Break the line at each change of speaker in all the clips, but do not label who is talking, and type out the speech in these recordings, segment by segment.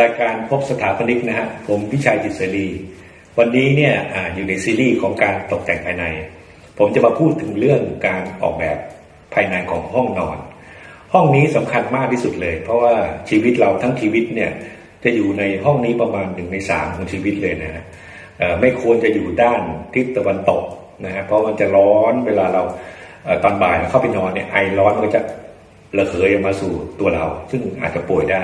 รายการพบสถาปนิกนะฮะผมพิชัยจิตเสรีวันนี้เนี่ยออยู่ในซีรีส์ของการตกแต่งภายใน ผมจะมาพูดถึงเรื่องการออกแบบภายในของห้องนอน ห้องนี้สำคัญมากที่สุดเลย เพราะว่าชีวิตเราทั้งชีวิตเนี่ยจะอยู่ในห้องนี้ประมาณหนึ่งในสามของชีวิตเลยนะฮะไม่ควรจะอยู่ด้านทิศตะวันตกนะฮะเพราะมันจะร้อนเวลาเราตอนบ่ายเราเข้าไปนอนเนี่ยไอร้อนมันก็จะระเหยออกมาสู่ตัวเรา ซึ่งอาจจะป่วยได้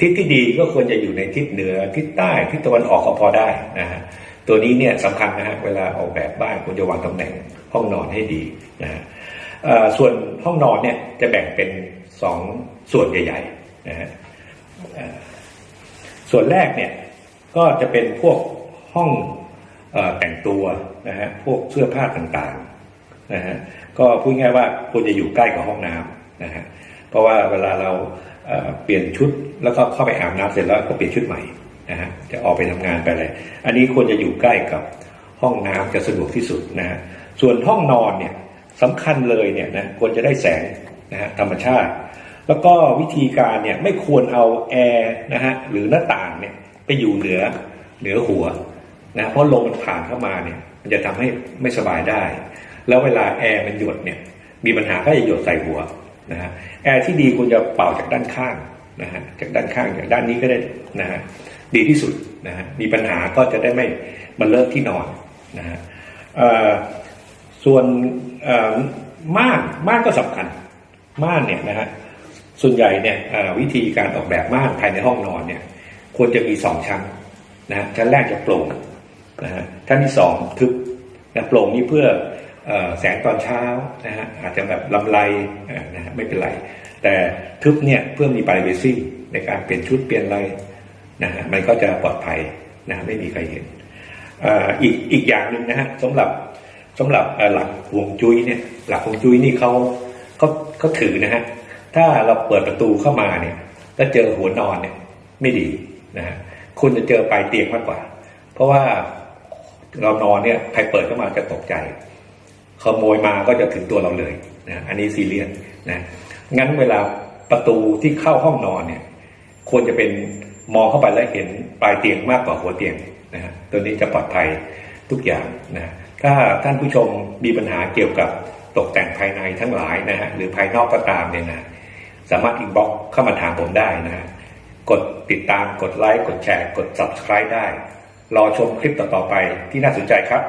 ทิศที่ดีก็ควรจะอยู่ในทิศเหนือทิศใต้ทิศตะวันออกก็พอได้นะฮะตัวนี้เนี่ยสำคัญนะฮะเวลาออกแบบบ้านควรจะวางตำแหน่งห้องนอนให้ดีนะฮะส่วนห้องนอนเนี่ยจะแบ่งเป็นสองส่วนใหญ่ๆนะฮะส่วนแรกเนี่ยก็จะเป็นพวกห้องอแต่งตัวนะฮะพวกเสื้อผ้าต่างๆนะฮะก็พูดง่ายว่าควรจะอยู่ใกล้กับห้องน้ำนะฮะเพราะว่าเวลาเรา เปลี่ยนชุดแล้วก็เข้าไปอาบน้ำเสร็จแล้วก็เปลี่ยนชุดใหม่นะฮะจะออกไปทำงานไปอะไรอันนี้ควรจะอยู่ใกล้กับห้องน้ำจะสะดวกที่สุดนะฮะส่วนห้องนอนเนี่ยสำคัญเลยเนี่ยนะควรจะได้แสงนะฮะธรรมชาติ แล้วก็วิธีการเนี่ยไม่ควรเอาแอร์นะฮะหรือหน้าต่างเนี่ยไปอยู่เหนือเหนือหัวนะเพราะลมมันผ่านเข้ามาเนี่ยมันจะทำให้ไม่สบายได้ แล้วเวลาแอร์มันหยดเนี่ยมีปัญหาก็จะหยดใส่หัว นะฮะแอร์ที่ดีควรจะเป่าจากด้านข้างนะฮะจากด้านข้างจากด้านนี้ก็ได้นะฮะดีที่สุดนะฮะมีปัญหาก็จะได้ไม่มันเลิกที่นอนนะฮะส่วนม่านม่านก็สำคัญม่านเนี่ยนะฮะส่วนใหญ่เนี่ยวิธีการออกแบบม่านภายในห้องนอนเนี่ยควรจะมีสองชั้นนะฮะชั้นแรกจะโปร่งนะฮะชั้นที่สองทึบนะโปร่งนี่เพื่อ แสงตอนเช้านะฮะอาจจะแบบลำไรนะฮะไม่เป็นไร แต่ทึบเนี่ยเพื่อมี privacy ในการเปลี่ยนชุดเปลี่ยนอะไรนะฮะมันก็จะปลอดภัยนะะไม่มีใครเห็นอ,อีกอีกอย่างหนึ่งนะฮะสำหรับสำหรับหลักฮวงจุ้ยเนี่ยหลักฮวงจุ้ยนี่เขาเขาเขาถือนะฮะถ้าเราเปิดประตูเข้ามาเนี่ยแล้วเจอหัวนอนเนี่ยไม่ดีนะฮะคุณจะเจอปลายเตียงมากกว่า เพราะว่าเรานอนเนี่ยใครเปิดเข้ามาจะตกใจ ขโมยมาก็จะถึงตัวเราเลยนะอันนี้ซีเรียสนะงั้นเวลาประตูที่เข้าห้องนอนเนี่ยควรจะเป็นมองเข้าไปแล้วเห็นปลายเตียงมากกว่าหัวเตียงนะฮะตัวนี้จะปลอดภัยทุกอย่างนะถ้าท่านผู้ชมมีปัญหาเกี่ยวกับตกแต่งภายในทั้งหลายนะฮะหรือภายนอกก็ตามเนี่ยนะสามารถอินบ็อกเข้ามาถามผมได้นะฮะกดติดตามกดไลค์กดแชร์ กด subscribe ได้ รอชมคลิปต่อๆไปที่น่าสนใจครับ